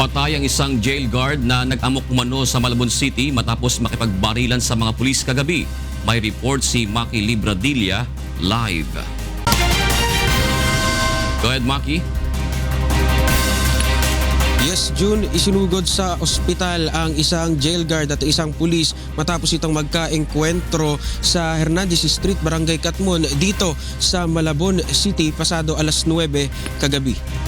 Patay ang isang jail guard na nag-amok sa Malabon City matapos makipagbarilan sa mga pulis kagabi. May report si Maki Libradilla live. Go ahead, Maki. Yes, June, isinugod sa ospital ang isang jail guard at isang pulis matapos itong magkaengkwentro sa Hernandez Street, Barangay Katmon dito sa Malabon City pasado alas 9 kagabi.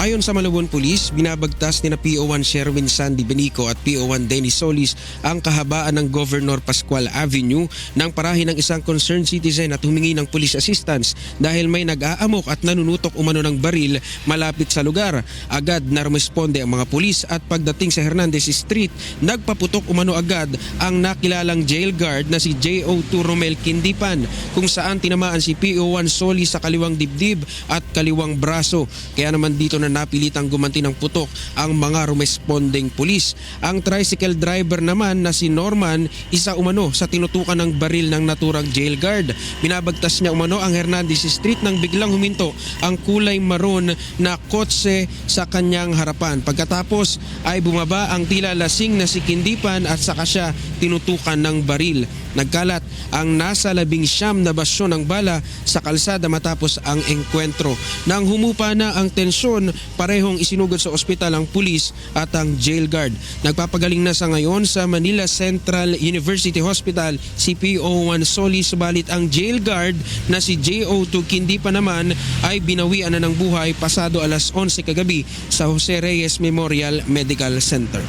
Ayon sa Malabon Police, binabagtas ni na PO1 Sherwin Sandy Benico at PO1 Dennis Solis ang kahabaan ng Governor Pascual Avenue nang parahin ng isang concerned citizen at humingi ng police assistance dahil may nag-aamok at nanunutok umano ng baril malapit sa lugar. Agad na rumisponde ang mga pulis at pagdating sa Hernandez Street, nagpaputok umano agad ang nakilalang jail guard na si JO2 Romel Kindipan kung saan tinamaan si PO1 Solis sa kaliwang dibdib at kaliwang braso. Kaya naman dito na napilitang gumanti ng putok ang mga rumesponding pulis. Ang tricycle driver naman na si Norman, isa umano sa tinutukan ng baril ng naturang jail guard. Binabagtas niya umano ang Hernandez Street nang biglang huminto ang kulay maroon na kotse sa kanyang harapan. Pagkatapos ay bumaba ang tila lasing na si Kindipan at saka siya tinutukan ng baril. Nagkalat ang nasa labing siyam na basyo ng bala sa kalsada matapos ang engkwentro. Nang humupa na ang tensyon, parehong isinugod sa ospital ang pulis at ang jail guard. Nagpapagaling na sa ngayon sa Manila Central University Hospital si PO1 Soli subalit ang jail guard na si JO2 Kindi pa naman ay binawian na ng buhay pasado alas 11 kagabi sa Jose Reyes Memorial Medical Center.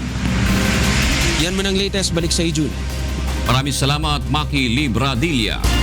Yan man ang latest. Balik sa June. Maraming salamat, Maki Libradilla.